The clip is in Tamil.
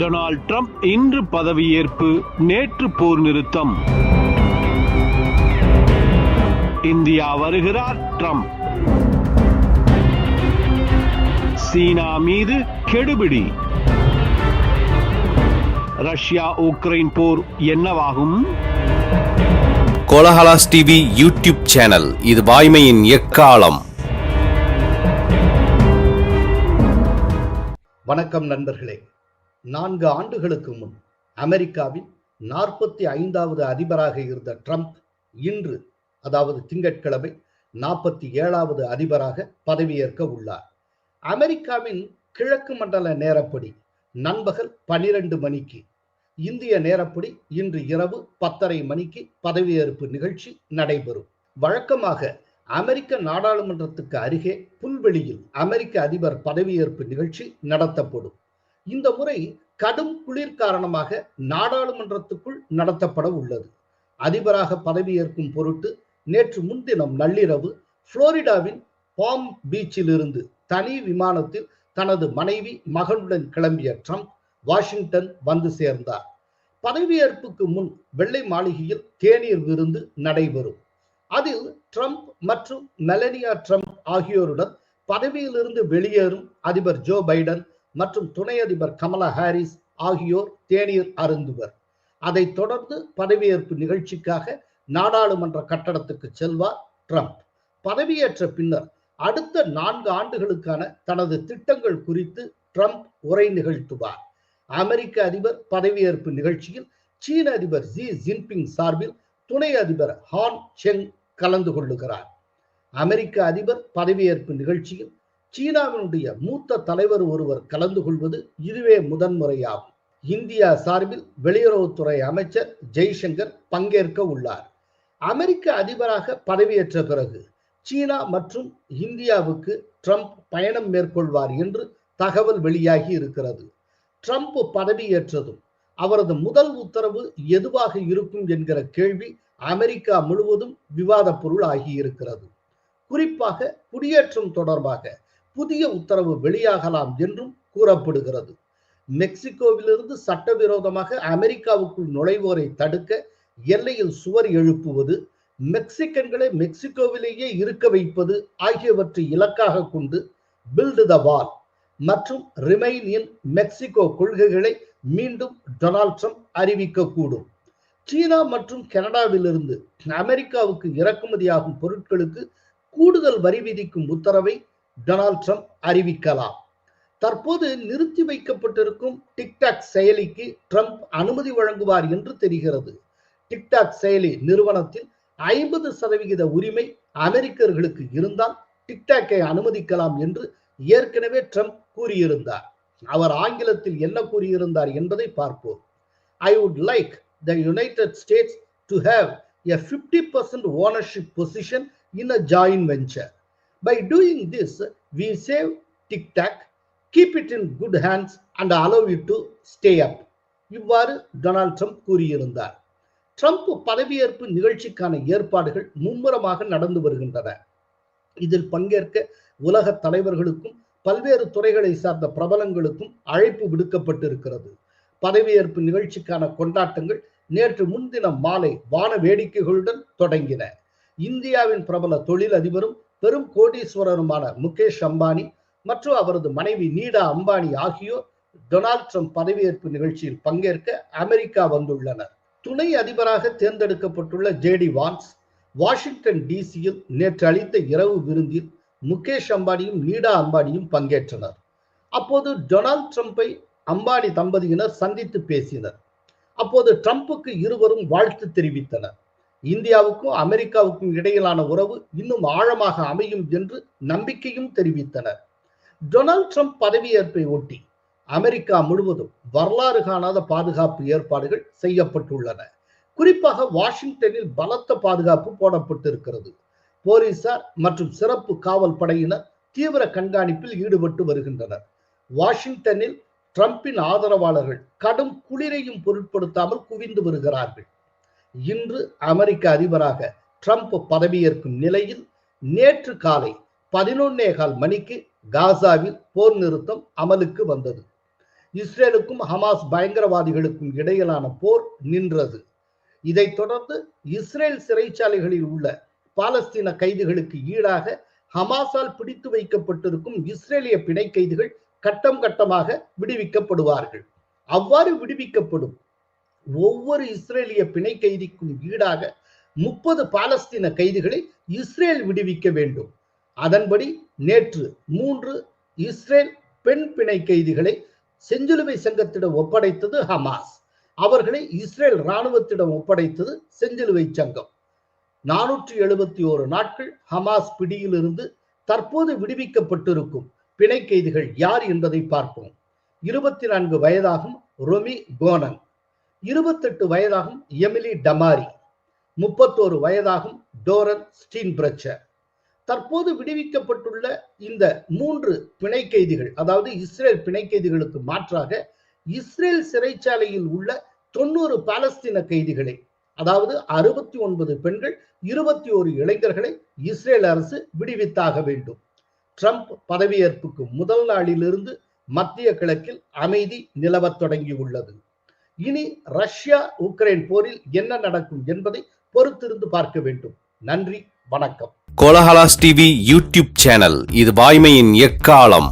டொனால்ட் ட்ரம்ப் இன்று பதவியேற்பு நேற்று போர் நிறுத்தம். இந்தியா வருகிறார் ட்ரம்ப். சீனா மீது கெடுபிடி. ரஷ்யா உக்ரைன் போர் என்னவாகும்? கோலஹலாஸ் டிவி யூடியூப் சேனல் இது வாய்மையின் எக்காலம். வணக்கம் நண்பர்களே. நான்கு ஆண்டுகளுக்கு முன் அமெரிக்காவின் நாற்பத்தி ஐந்தாவது அதிபராக இருந்த ட்ரம்ப் இன்று அதாவது திங்கட்கிழமை நாற்பத்தி ஏழாவது அதிபராக பதவியேற்க உள்ளார். அமெரிக்காவின் கிழக்கு மண்டல நேரப்படி நண்பகல் பனிரெண்டு மணிக்கு இந்திய நேரப்படி இன்று இரவு பத்தரை மணிக்கு பதவியேற்பு நிகழ்ச்சி நடைபெறும். வழக்கமாக அமெரிக்க நாடாளுமன்றத்துக்கு அருகே புல்வெளியில் அமெரிக்க அதிபர் பதவியேற்பு நிகழ்ச்சி நடத்தப்படும். இந்த முறை கடும் குளிர் காரணமாக நாடாளுமன்றத்துக்குள் நடத்தப்பட உள்ளது. அதிபராக பதவியேற்கும் பொருட்டு நேற்று முன்தினம் நள்ளிரவு புளோரிடாவின் பாம் பீச்சில் இருந்து தனி விமானத்தில் தனது மனைவி மகனுடன் கிளம்பிய ட்ரம்ப் வாஷிங்டன் வந்து சேர்ந்தார். பதவியேற்புக்கு முன் வெள்ளை மாளிகையில் தேநீர் விருந்து நடைபெறும். அதில் ட்ரம்ப் மற்றும் மெலனியா ட்ரம்ப் ஆகியோருடன் பதவியிலிருந்து வெளியேறும் அதிபர் ஜோ பைடன் மற்றும் துணை அதிபர் கமலா ஹாரிஸ் ஆகியோர் தேநீர் அருந்துவர். அதைத் தொடர்ந்து பதவியேற்பு நிகழ்ச்சிக்காக நாடாளுமன்ற கட்டடத்துக்கு செல்வார் ட்ரம்ப். பதவியேற்ற பின்னர் அடுத்த நான்கு ஆண்டுகளுக்கான தனது திட்டங்கள் குறித்து ட்ரம்ப் உரை நிகழ்த்துவார். அமெரிக்க அதிபர் பதவியேற்பு நிகழ்ச்சியில் சீன அதிபர் ஜி ஜின்பிங் சார்பில் துணை அதிபர் ஹான் செங் கலந்து கொள்ளுகிறார். அமெரிக்க அதிபர் பதவியேற்பு நிகழ்ச்சியில் சீனாவினுடைய மூத்த தலைவர் ஒருவர் கலந்து கொள்வது இதுவே முதன்முறையாகும். இந்தியா சார்பில் வெளியுறவுத்துறை அமைச்சர் ஜெய்சங்கர் பங்கேற்க உள்ளார். அமெரிக்க அதிபராக பதவியேற்ற பிறகு சீனா மற்றும் இந்தியாவுக்கு ட்ரம்ப் பயணம் மேற்கொள்வார் என்று தகவல் வெளியாகி இருக்கிறது. ட்ரம்ப் பதவியேற்றதும் அவரது முதல் உத்தரவு எதுவாக இருக்கும் என்கிற கேள்வி அமெரிக்கா முழுவதும் விவாத பொருள் ஆகியிருக்கிறது குறிப்பாக குடியேற்றம் தொடர்பாக புதிய உத்தரவு வெளியாகலாம் என்றும் கூறப்படுகிறது. மெக்சிகோவிலிருந்து சட்டவிரோதமாக அமெரிக்காவுக்குள் நுழைவோரை தடுக்க எல்லையில் சுவர் எழுப்புவது மெக்சிகன்களை மெக்சிகோவிலேயே இருக்க வைப்பது ஆகியவற்றை இலக்காக கொண்டு பில்டு த வால் மற்றும் ரிமைன் இன் மெக்சிகோ கொள்கைகளை மீண்டும் டொனால்ட் ட்ரம்ப் அறிவிக்கக்கூடும். சீனா மற்றும் கனடாவிலிருந்து அமெரிக்காவுக்கு இறக்குமதியாகும் பொருட்களுக்கு கூடுதல் வரி விதிக்கும் உத்தரவை டொனால்ட் ட்ரம்ப் அறிவிக்கலாம். தற்போது நிறுத்தி வைக்கப்பட்டிருக்கும் டிக்டாக் செயலிக்கு ட்ரம்ப் அனுமதி வழங்குவார் என்று தெரிகிறது. டிக்டாக் செயலி நிறுவனத்தில் ஐம்பது சதவிகித உரிமை அமெரிக்கர்களுக்கு இருந்தால் டிக்டாக்கை அனுமதிக்கலாம் என்று ஏற்கனவே ட்ரம்ப் கூறியிருந்தார். அவர் ஆங்கிலத்தில் என்ன கூறியிருந்தார் என்பதை பார்ப்போம். I would like the United States to have a fifty percent ownership position in a joint venture by doing this we save TikTok keep it in good hands and allow it to stay up. இவ்வாறு டொனால்ட் ட்ரம்ப் கூறியிருந்தார். ட்ரம்ப் பதவியேற்பு நிகழ்ச்சிக்கான ஏற்பாடுகள் மும்முரமாக நடந்து வருகின்றன. இதில் பங்கேற்க உலக தலைவர்களுக்கும் பல்வேறு துறைகளை சார்ந்த பிரபலங்களுக்கும் அழைப்பு விடுக்கப்பட்டிருக்கிறது. பதவியேற்பு நிகழ்ச்சிக்கான கொண்டாட்டங்கள் நேற்று முன்தினம் மாலை வான வேடிக்கைகளுடன் தொடங்கின. இந்தியாவின் பிரபல தொழில் அதிபரும் பெரும் கோடீஸ்வரருமான முகேஷ் அம்பானி மற்றும் அவரது மனைவி நீடா அம்பானி ஆகியோர் டொனால்ட் ட்ரம்ப் பதவியேற்பு நிகழ்ச்சியில் பங்கேற்க அமெரிக்கா வந்துள்ளனர். துணை அதிபராக தேர்ந்தெடுக்கப்பட்டுள்ள ஜேடி வான்ஸ் வாஷிங்டன் டிசியில் நேற்று அளித்த இரவு விருந்தில் முகேஷ் அம்பானியும் நீடா அம்பானியும் பங்கேற்றனர். அப்போது டொனால்ட் ட்ரம்ப்பை அம்பானி தம்பதியினர் சந்தித்து பேசினர். அப்போது ட்ரம்ப்புக்கு இருவரும் வாழ்த்து தெரிவித்தனர். இந்தியாவுக்கும் அமெரிக்காவுக்கும் இடையிலான உறவு இன்னும் ஆழமாக அமையும் என்று நம்பிக்கையும் தெரிவித்தனர். டொனால்ட் ட்ரம்ப் பதவியேற்பை ஒட்டி அமெரிக்கா முழுவதும் வரலாறு காணாத பாதுகாப்பு ஏற்பாடுகள் செய்யப்பட்டுள்ளன. குறிப்பாக வாஷிங்டனில் பலத்த பாதுகாப்பு போடப்பட்டிருக்கிறது. போலீசார் மற்றும் சிறப்பு காவல் படையினர் தீவிர கண்காணிப்பில் ஈடுபட்டு வருகின்றனர். வாஷிங்டனில் ட்ரம்பின் ஆதரவாளர்கள் கடும் குளிரையும் பொருட்படுத்தாமல் குவிந்து வருகிறார்கள். இன்று அமெரிக்க அதிபராக ட்ரம்ப் பதவியேற்கும் நிலையில் நேற்று காலை பதினொன்னே கால் மணிக்கு காசாவில் போர் நிறுத்தம் அமலுக்கு வந்தது. இஸ்ரேலுக்கும் ஹமாஸ் பயங்கரவாதிகளுக்கும் இடையிலான போர் நின்றது. இதைத் தொடர்ந்து இஸ்ரேல் சிறைச்சாலைகளில் உள்ள பாலஸ்தீன கைதிகளுக்கு ஈடாக ஹமாஸால் பிடித்து வைக்கப்பட்டிருக்கும் இஸ்ரேலிய பிணை கைதிகள் கட்டம் கட்டமாக விடுவிக்கப்படுவார்கள். அவ்வாறு விடுவிக்கப்படும் ஒவ்வொரு இஸ்ரேலிய பிணை கைதிக்கும் ஈடாக முப்பது பாலஸ்தீன கைதிகளை இஸ்ரேல் விடுவிக்க வேண்டும். அதன்படி நேற்று மூன்று இஸ்ரேல் பெண் பிணை கைதிகளை செஞ்சிலுவை சங்கத்திடம் ஒப்படைத்தது ஹமாஸ். அவர்களை இஸ்ரேல் ராணுவத்திடம் ஒப்படைத்தது செஞ்சிலுவை சங்கம். நானூற்றி எழுபத்தி ஓரு நாட்கள் ஹமாஸ் பிடியிலிருந்து தற்போது விடுவிக்கப்பட்டிருக்கும் பிணை கைதிகள் யார் என்பதை பார்ப்போம். இருபத்தி நான்கு வயதாகும் ரொமி கோனன் இருபத்தெட்டு வயதாகும் எமிலி டமாரி முப்பத்தோரு வயதாகும் டோரன் ஸ்டீன்பிரச்சர். தற்போது விடுவிக்கப்பட்டுள்ள இந்த மூன்று பிணை கைதிகள் அதாவது இஸ்ரேல் பிணை கைதிகளுக்கு மாற்றாக இஸ்ரேல் சிறைச்சாலையில் உள்ள தொண்ணூறு பாலஸ்தீன கைதிகளை அதாவது அறுபத்தி ஒன்பது பெண்கள் இருபத்தி ஒரு இளைஞர்களை இஸ்ரேல் அரசு விடுவித்தாக வேண்டும். ட்ரம்ப் பதவியேற்புக்கு முதல் நாளிலிருந்து மத்திய கிழக்கில் அமைதி நிலவத் தொடங்கியுள்ளது. இனி ரஷ்யா உக்ரைன் போரில் என்ன நடக்கும் என்பதை பொறுத்திருந்து பார்க்க வேண்டும். நன்றி வணக்கம். கோலஹலாஸ் டிவி யூடியூப் சேனல் இது வாய்மையின் எக்காலம்.